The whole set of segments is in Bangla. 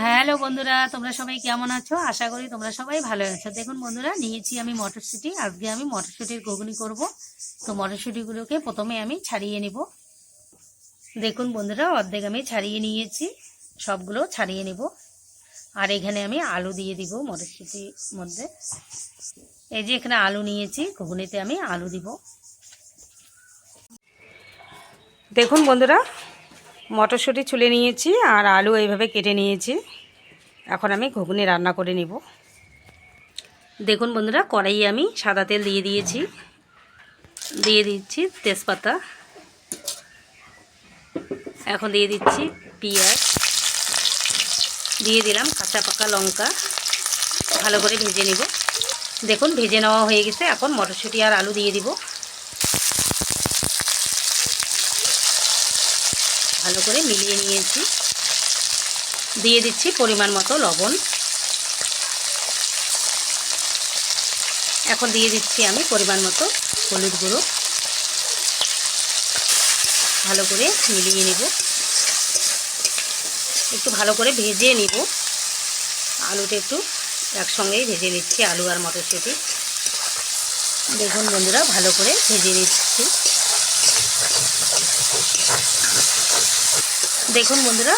হ্যালো বন্ধুরা, তোমরা সবাই কেমন আছো? আশা করি তোমরা সবাই ভালো আছো। দেখুন বন্ধুরা, নিয়েছি আমি মটরশুঁটি। আজকে আমি মটরশুঁটির ঘুগনি করব। তো মটরশুঁটিগুলোকে প্রথমে আমি ছাড়িয়ে নেব। দেখুন বন্ধুরা, অর্ধেক আমি ছাড়িয়ে নিয়েছি। সবগুলো ছাড়িয়ে নেব। আর এখানে আমি আলু দিয়ে দিব মটরশুঁটির মধ্যে। এই যে এখানে আলু নিয়েছি, ঘুগনিতে আমি আলু দিব। দেখুন বন্ধুরা মটরশুঁটি ছুলে নিয়েছি আর আলু এইভাবে কেটে নিয়েছি। এখন আমি ঘুগনি রান্না করে নিব। দেখুন বন্ধুরা, কড়াইয়ে আমি সাদা তেল দিয়ে দিয়েছি। দিয়ে দিচ্ছি তেজপাতা। এখন দিয়ে দিচ্ছি পেঁয়াজ। দিয়ে দিলাম কাঁচা পাকা লঙ্কা। ভালো করে ভেজে নেব। দেখুন, ভেজে নেওয়া হয়ে গেছে। এখন মটরশুঁটি আর আলু দিয়ে দিব। ভালো করে মিলিয়ে নিয়েছি। দিয়ে দিচ্ছি পরিমাণ মতো লবণ। এখন দিয়ে দিচ্ছি আমি পরিমাণ মতো হলুদ গুঁড়ো। ভালো করে মিলিয়ে নিব। একটু ভালো করে ভেজে নিব। আলুটা একটু একসঙ্গেই ভেজে নিচ্ছি আলু আর মটরশুঁটি। দেখুন বন্ধুরা, ভালো করে ভেজে নিচ্ছি। দেখুন বন্ধুরা,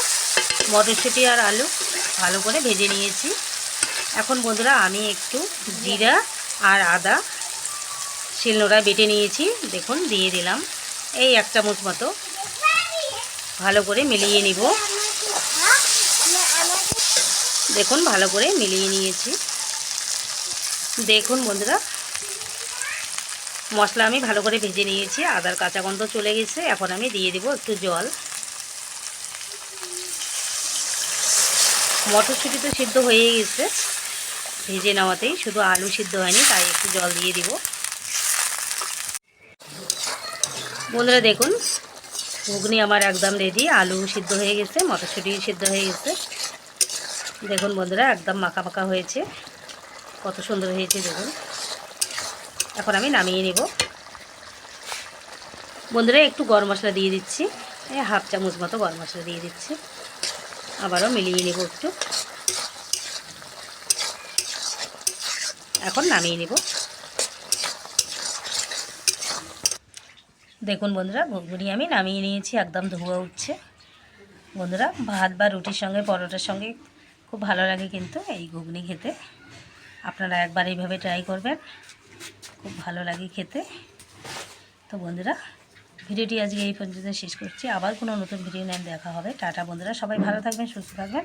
মটরশুঁটি আর আলু ভালো করে ভেজে নিয়েছি। এখন বন্ধুরা আমি একটু জিরা আর আদা শিলনোড়ায় বেটে নিয়েছি। দেখুন, দিয়ে দিলাম এই এক চামচ মতো। ভালো করে মিলিয়ে নিব। দেখুন, ভালো করে মিলিয়ে নিয়েছি। দেখুন বন্ধুরা, মশলা আমি ভালো করে ভেজে নিয়েছি। আদার কাঁচা গন্ধ চলে গেছে। এখন আমি দিয়ে দেবো একটু জল। মটরশুঁটি তো সিদ্ধ হয়ে গেছে। ভেজে নেওয়াতেই শুধু আলু সিদ্ধ হয়নি, তাই একটু জল দিয়ে দিব। বন্ধুরা দেখুন, ঘুগনি আমার একদম রেডি আলু সিদ্ধ হয়ে গেছে, মটরশুঁটি সিদ্ধ হয়ে গেছে। দেখুন বন্ধুরা, একদম মাখা মাখা হয়েছে, কত সুন্দর হয়েছে দেখুন। এখন আমি নামিয়ে নেব। বন্ধুরা, একটু গরম মশলা দিয়ে দিচ্ছি হাফ চামচ মতো গরম মশলা দিয়ে দিচ্ছি। আবারও মিলিয়ে নেব একটু। এখন নামিয়ে নেব। দেখুন বন্ধুরা, ঘুগনি আমি নামিয়ে নিয়েছি, একদম ধোয়া উঠছে। বন্ধুরা, ভাত বা রুটির সঙ্গে, পরোটার সঙ্গে খুব ভালো লাগে কিন্তু এই ঘুগনি খেতে। আপনারা একবার এইভাবে ট্রাই করবেন, খুব ভালো লাগে খেতে। তো বন্ধুরা ভিডিওটি আজকে এই পর্যন্ত শেষ করছি। আবার কোনো নতুন ভিডিও নেন দেখা হবে। টাটা বন্ধুরা, সবাই ভালো থাকবেন, সুস্থ থাকবেন।